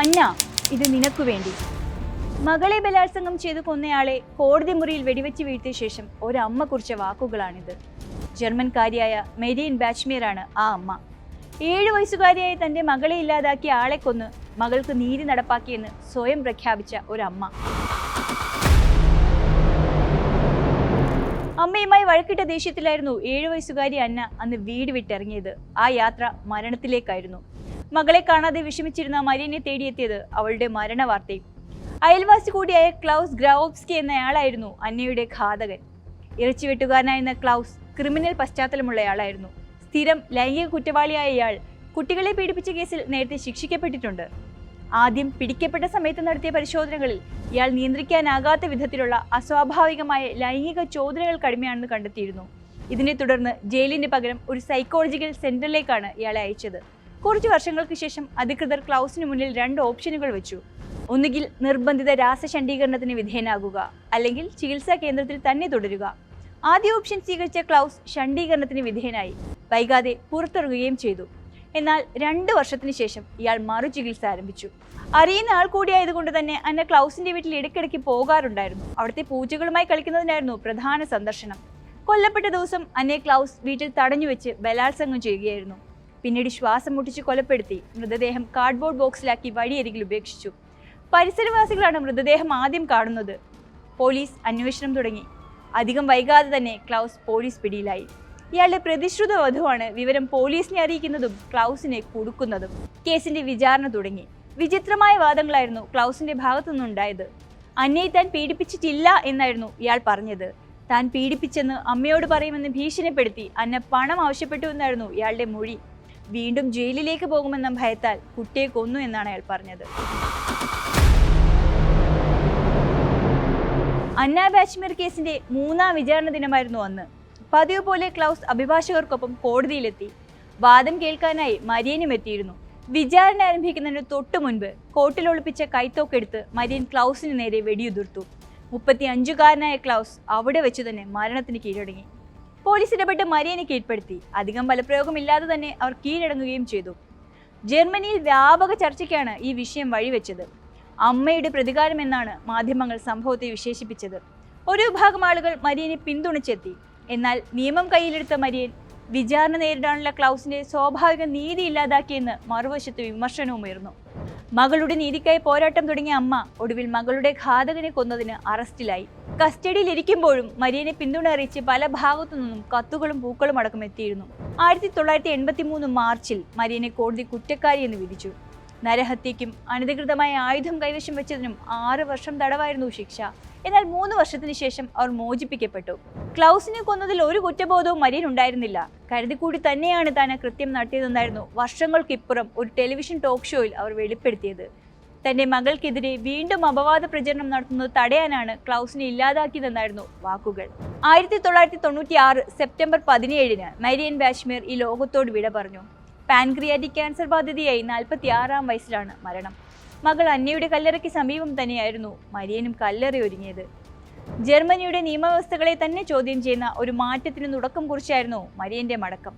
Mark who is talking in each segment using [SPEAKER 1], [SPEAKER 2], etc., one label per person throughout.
[SPEAKER 1] അന്ന ഇത് നിനക്കു വേണ്ടി. മകളെ ബലാത്സംഗം ചെയ്തു കൊന്നയാളെ കോടതി മുറിയിൽ വെടിവെച്ച് വീഴ്ത്തിയ ശേഷം ഒരമ്മ കുറിച്ച വാക്കുകളാണിത്. ജർമ്മൻകാരിയായ മെരീൻ ബാച്ച്മിയറാണ് ആ അമ്മ. ഏഴു വയസ്സുകാരിയായി തന്റെ മകളെ ഇല്ലാതാക്കിയ ആളെ കൊന്ന് മകൾക്ക് നീതി നടപ്പാക്കിയെന്ന് സ്വയം പ്രഖ്യാപിച്ച ഒരമ്മ. അമ്മയുമായി വഴക്കിട്ട ദേഷ്യത്തിലായിരുന്നു ഏഴു വയസ്സുകാരി അന്ന അന്ന് വീട് വിട്ടിറങ്ങിയത്. ആ യാത്ര മരണത്തിലേക്കായിരുന്നു. മകളെ കാണാതെ വിഷമിച്ചിരുന്ന മരീനെ തേടിയെത്തിയത് അവളുടെ മരണ വാർത്തയും അയൽവാസി കൂടിയായ ക്ലൗസ് ഗ്രാവോപ്സ്കി എന്നയാളായിരുന്നു അന്നയുടെ ഘാതകൻ. ഇറച്ചിവെട്ടുകാരനായിരുന്ന ക്ലൗസ് ക്രിമിനൽ പശ്ചാത്തലമുള്ളയാളായിരുന്നു. സ്ഥിരം ലൈംഗിക കുറ്റവാളിയായ ഇയാൾ കുട്ടികളെ പീഡിപ്പിച്ച കേസിൽ നേരത്തെ ശിക്ഷിക്കപ്പെട്ടിട്ടുണ്ട്. ആദ്യം പിടിക്കപ്പെട്ട സമയത്ത് നടത്തിയ പരിശോധനകളിൽ ഇയാൾ നിയന്ത്രിക്കാനാകാത്ത വിധത്തിലുള്ള അസ്വാഭാവികമായ ലൈംഗിക ചോദനകൾ കടുമയാണെന്ന് കണ്ടെത്തിയിരുന്നു. ഇതിനെ തുടർന്ന് ജയിലിന് പകരം ഒരു സൈക്കോളജിക്കൽ സെന്ററിലേക്കാണ് ഇയാളെ അയച്ചത്. കുറച്ച് വർഷങ്ങൾക്ക് ശേഷം അധികൃതർ ക്ലൗസിന് മുന്നിൽ രണ്ട് ഓപ്ഷനുകൾ വെച്ചു. ഒന്നുകിൽ നിർബന്ധിത രാസശണ്ഡീകരണത്തിന് വിധേയനാകുക അല്ലെങ്കിൽ ചികിത്സാ കേന്ദ്രത്തിൽ തന്നെ തുടരുക. ആദ്യ ഓപ്ഷൻ സ്വീകരിച്ച ക്ലൗസ് ശണ്ഡീകരണത്തിന് വിധേയനായി വൈകാതെ പുറത്തിറങ്ങുകയും ചെയ്തു. എന്നാൽ രണ്ട് വർഷത്തിന് ശേഷം ഇയാൾ മറു ചികിത്സ ആരംഭിച്ചു. അറിയുന്ന ആൾ കൂടിയായതുകൊണ്ട് തന്നെ അന്ന ക്ലൗസിന്റെ വീട്ടിൽ ഇടയ്ക്കിടയ്ക്ക് പോകാറുണ്ടായിരുന്നു. അവിടുത്തെ പൂജകളുമായി കളിക്കുന്നതിനായിരുന്നു പ്രധാന സന്ദർശനം. കൊല്ലപ്പെട്ട ദിവസം അന്നെ ക്ലൗസ് വീട്ടിൽ തടഞ്ഞു വെച്ച് ബലാത്സംഗം ചെയ്യുകയായിരുന്നു. പിന്നീട് ശ്വാസം മുട്ടിച്ച് കൊലപ്പെടുത്തി. മൃതദേഹം കാർഡ്ബോർഡ് ബോക്സിലാക്കി വഴിയരികിൽ ഉപേക്ഷിച്ചു. പരിസരവാസികളാണ് മൃതദേഹം ആദ്യം കാണുന്നത്. പോലീസ് അന്വേഷണം തുടങ്ങി. അധികം വൈകാതെ തന്നെ ക്ലൗസ് പോലീസ് പിടിയിലായി. ഇയാളുടെ പ്രതിശ്രുത വധുവാണ് വിവരം പോലീസിനെ അറിയിക്കുന്നതും ക്ലൗസിനെ കൊടുക്കുന്നതും. കേസിന്റെ വിചാരണ തുടങ്ങി. വിചിത്രമായ വാദങ്ങളായിരുന്നു ക്ലൗസിന്റെ ഭാഗത്തു നിന്നുണ്ടായത് അന്നയെ താൻ പീഡിപ്പിച്ചിട്ടില്ല എന്നായിരുന്നു ഇയാൾ പറഞ്ഞത്. താൻ പീഡിപ്പിച്ചെന്ന് അമ്മയോട് പറയുമെന്ന് ഭീഷണിപ്പെടുത്തി അന്ന പണം ആവശ്യപ്പെട്ടു എന്നായിരുന്നു ഇയാളുടെ മൊഴി. വീണ്ടും ജയിലിലേക്ക് പോകുമെന്ന ഭയത്താൽ കുട്ടിയെ കൊന്നു എന്നാണ് അയാൾ പറഞ്ഞത്. അന്ന ബാച്ച്മിർ കേസിന്റെ മൂന്നാം വിചാരണ ദിനമായിരുന്നു അന്ന്. പതിവ് പോലെ ക്ലൗസ് അഭിഭാഷകർക്കൊപ്പം കോടതിയിലെത്തി. വാദം കേൾക്കാനായി മരിയനും എത്തിയിരുന്നു. വിചാരണ ആരംഭിക്കുന്നതിന് തൊട്ടു മുൻപ് കോട്ടിൽ ഒളിപ്പിച്ച കൈത്തോക്കെടുത്ത് മരിയൻ ക്ലൗസിന് നേരെ വെടിയുതിർത്തു. മുപ്പത്തി അഞ്ചുകാരനായ ക്ലൗസ് അവിടെ വെച്ച് തന്നെ മരണത്തിന് കീഴടങ്ങി. പോലീസ് ഇടപെട്ട് മരിയനെ കീഴ്പ്പെടുത്തി. അധികം ബലപ്രയോഗമില്ലാതെ തന്നെ അവർ കീഴടങ്ങുകയും ചെയ്തു. ജർമ്മനിയിൽ വ്യാപക ചർച്ചയ്ക്കാണ് ഈ വിഷയം വഴിവെച്ചത്. അമ്മയുടെ പ്രതികാരം എന്നാണ് മാധ്യമങ്ങൾ സംഭവത്തെ വിശേഷിപ്പിച്ചത്. ഒരു വിഭാഗം ആളുകൾ മരിയനെ പിന്തുണച്ചെത്തി. എന്നാൽ നിയമം കയ്യിലെടുത്ത മരിയൻ വിചാരണ നേരിടാനുള്ള ക്ലൗസിന്റെ സ്വാഭാവിക നീതി ഇല്ലാതാക്കിയെന്ന് മറുവശത്ത് വിമർശനവും ഉയർന്നു മകളുടെ നീതിക്കായി പോരാട്ടം തുടങ്ങിയ അമ്മ ഒടുവിൽ മകളുടെ ഘാതകനെ കൊന്നതിന് അറസ്റ്റിലായി. കസ്റ്റഡിയിലിരിക്കുമ്പോഴും മരിയനെ പിന്തുണ അറിയിച്ച് പല ഭാഗത്തു നിന്നും കത്തുകളും പൂക്കളും അടക്കം എത്തിയിരുന്നു. ആയിരത്തി തൊള്ളായിരത്തി എൺപത്തി മൂന്ന് മാർച്ചിൽ മരിയനെ കോടതി കുറ്റക്കാരി എന്ന് വിധിച്ചു. നരഹത്യയ്ക്കും അനധികൃതമായ ആയുധം കൈവശം വെച്ചതിനും ആറ് വർഷം തടവായിരുന്നു ശിക്ഷ. എന്നാൽ മൂന്ന് വർഷത്തിന് ശേഷം അവർ മോചിപ്പിക്കപ്പെട്ടു. ക്ലൗസിനെ കൊന്നതിൽ ഒരു കുറ്റബോധവും മരിയൻ ഉണ്ടായിരുന്നില്ല. കരുതിക്കൂടി തന്നെയാണ് താൻ കൃത്യം നടത്തിയതെന്നായിരുന്നു വർഷങ്ങൾക്കിപ്പുറം ഒരു ടെലിവിഷൻ ടോക്ക് ഷോയിൽ അവർ വെളിപ്പെടുത്തിയത്. തന്റെ മകൾക്കെതിരെ വീണ്ടും അപവാദ പ്രചരണം നടത്തുന്നത് തടയാനാണ് ക്ലൗസിനെ ഇല്ലാതാക്കിയതെന്നായിരുന്നു വാക്കുകൾ. ആയിരത്തി തൊള്ളായിരത്തി തൊണ്ണൂറ്റി ആറ് സെപ്റ്റംബർ പതിനേഴിന് മരിയൻ ബാഷ്മീർ ഈ ലോകത്തോട് വിട പറഞ്ഞു. പാൻക്രിയാറ്റിക് ക്യാൻസർ ബാധിതയായി നാൽപ്പത്തി ആറാം വയസ്സിലാണ് മരണം. മകൾ അന്നയുടെ കല്ലറയ്ക്ക് സമീപം തന്നെയായിരുന്നു മരിയനും കല്ലറ ഒരുങ്ങിയത്. ജർമ്മനിയുടെ നിയമവ്യവസ്ഥകളെ തന്നെ ചോദ്യം ചെയ്യുന്ന ഒരു മാറ്റത്തിന് തുടക്കം കുറിച്ചായിരുന്നു മരിയന്റെ മടക്കം.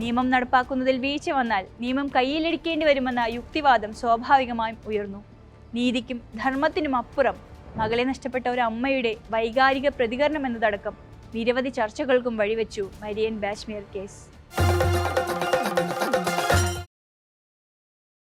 [SPEAKER 1] നിയമം നടപ്പാക്കുന്നതിൽ വീഴ്ച വന്നാൽ നിയമം കയ്യിലെടുക്കേണ്ടി വരുമെന്ന യുക്തിവാദം സ്വാഭാവികമായും ഉയർന്നു. നീതിക്കും ധർമ്മത്തിനും അപ്പുറം മകളെ നഷ്ടപ്പെട്ട ഒരു അമ്മയുടെ വൈകാരിക പ്രതികരണം എന്നതടക്കം നിരവധി ചർച്ചകൾക്കും വഴിവെച്ചു മരിയൻ ബാഷ്മിയർ കേസ്.